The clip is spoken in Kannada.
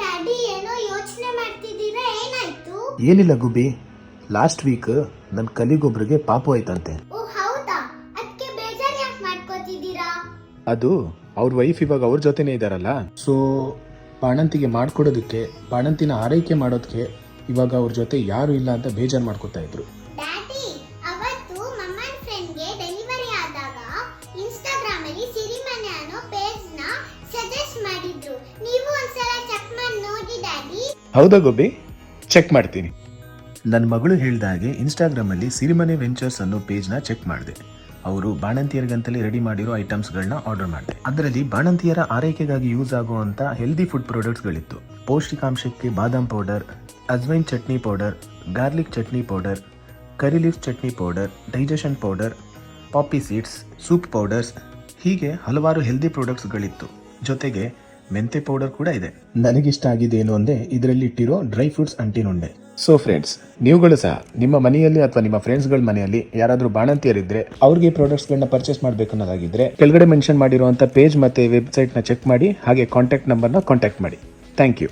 ಡ್ಯಾಡಿ ಏನೋ ಯೋಚನೆ ಮಾಡ್ತಿದ್ದೀರಾ? ಏನಾಯ್ತು? ಏನಿಲ್ಲ ಗುಬ್ಬಿ. ಲಾಸ್ಟ್ ವೀಕ್ ನನ್ನ ಕಲಿಗೊಬ್ರಿಗೆ ಪಾಪು ಆಯ್ತಂತೆ. ಓ ಹೌದಾ? ಅದಕ್ಕೆ ಬೇಜಾರ್ ಯಾಕೆ ಮಾಡ್ಕೋತಿದ್ದೀರಾ? ಅದು ಅವ್ರ ವೈಫ್ ಇವಾಗ ಅವ್ರ ಜೊತೆನೇ ಇದಾರಲ್ಲ. ಸೊ ಬಾಣಂತಿಗೆ ಮಾಡ್ಕೊಡೋದಕ್ಕೆ ಬಾಣಂತಿನ ಆರೈಕೆ ಮಾಡೋದಕ್ಕೆ ಇವಾಗ ಅವ್ರ ಜೊತೆ ಯಾರು ಇಲ್ಲ ಅಂತ ಬೇಜಾರು ಮಾಡ್ಕೊತಾ ಇದ್ರು. ಡ್ಯಾಡಿ ಅವತ್ತು ಮಮ್ಮನ್ ಫ್ರೆಂಡ್ಗೆ ಡೆಲಿವರಿ ಆದಾಗ ಇನ್ಸ್ಟಾಗ್ರಾಮ್ ಅಲ್ಲಿ ಸಿರಿಮನೆ ಅನ್ನೋ ಹೌದಾ ಗೋಬಿ ಚೆಕ್ ಮಾಡ್ತೀನಿ. ನನ್ನ ಮಗಳು ಹೇಳಿದ ಹಾಗೆ ಇನ್ಸ್ಟಾಗ್ರಾಮಲ್ಲಿ ಸಿರಿಮನೆ ವೆಂಚರ್ಸ್ ಅನ್ನೋ ಪೇಜ್ನ ಚೆಕ್ ಮಾಡಿದೆ. ಅವರು ಬಾಣಂತಿಯರಿಗಂತಲೇ ರೆಡಿ ಮಾಡಿರೋ ಐಟಮ್ಸ್ಗಳನ್ನ ಆರ್ಡರ್ ಮಾಡಿದೆ. ಅದರಲ್ಲಿ ಬಾಣಂತಿಯರ ಆರೈಕೆಗಾಗಿ ಯೂಸ್ ಆಗುವಂಥ ಹೆಲ್ದಿ ಫುಡ್ ಪ್ರಾಡಕ್ಟ್ಸ್ಗಳಿತ್ತು ಪೌಷ್ಟಿಕಾಂಶಕ್ಕೆ badam powder ajwain chutney powder garlic chutney powder curry leaf chutney powder digestion powder poppy seeds soup powders ಹೀಗೆ ಹಲವಾರು ಹೆಲ್ದಿ ಪ್ರಾಡಕ್ಟ್ಸ್ಗಳಿತ್ತು ಜೊತೆಗೆ ಮೆಂತೆ ಪೌಡರ್ ಕೂಡ ಇದೆ. ನನಗಿಷ್ಟ ಆಗಿದ್ದೇನು ಅಂದ್ರೆ ಇದರಲ್ಲಿ ಇಟ್ಟಿರೋ ಡ್ರೈ ಫ್ರೂಟ್ಸ್ ಅಂಟಿನುಂಡೆ ಸೊ ಫ್ರೆಂಡ್ಸ್ ನೀವುಗಳು ಸಹ ನಿಮ್ಮ ಮನೆಯಲ್ಲಿ ಅಥವಾ ನಿಮ್ಮ ಫ್ರೆಂಡ್ಸ್ಗಳ ಮನೆಯಲ್ಲಿ ಯಾರಾದರೂ ಬಾಣಂತಿಯರಿದ್ರೆ ಅವ್ರಿಗೆ ಪ್ರಾಡಕ್ಟ್ಸ್ಗಳನ್ನ ಪರ್ಚೇಸ್ ಮಾಡಬೇಕು ಅನ್ನೋದಾಗಿದ್ರೆ ಕೆಳಗಡೆ ಮೆನ್ಷನ್ ಮಾಡಿರುವಂಥ ಪೇಜ್ ಮತ್ತೆ ವೆಬ್ಸೈಟ್ನ ಚೆಕ್ ಮಾಡಿ ಹಾಗೆ ಕಾಂಟ್ಯಾಕ್ಟ್ ನಂಬರ್ನ ಕಾಂಟ್ಯಾಕ್ಟ್ ಮಾಡಿ. Thank you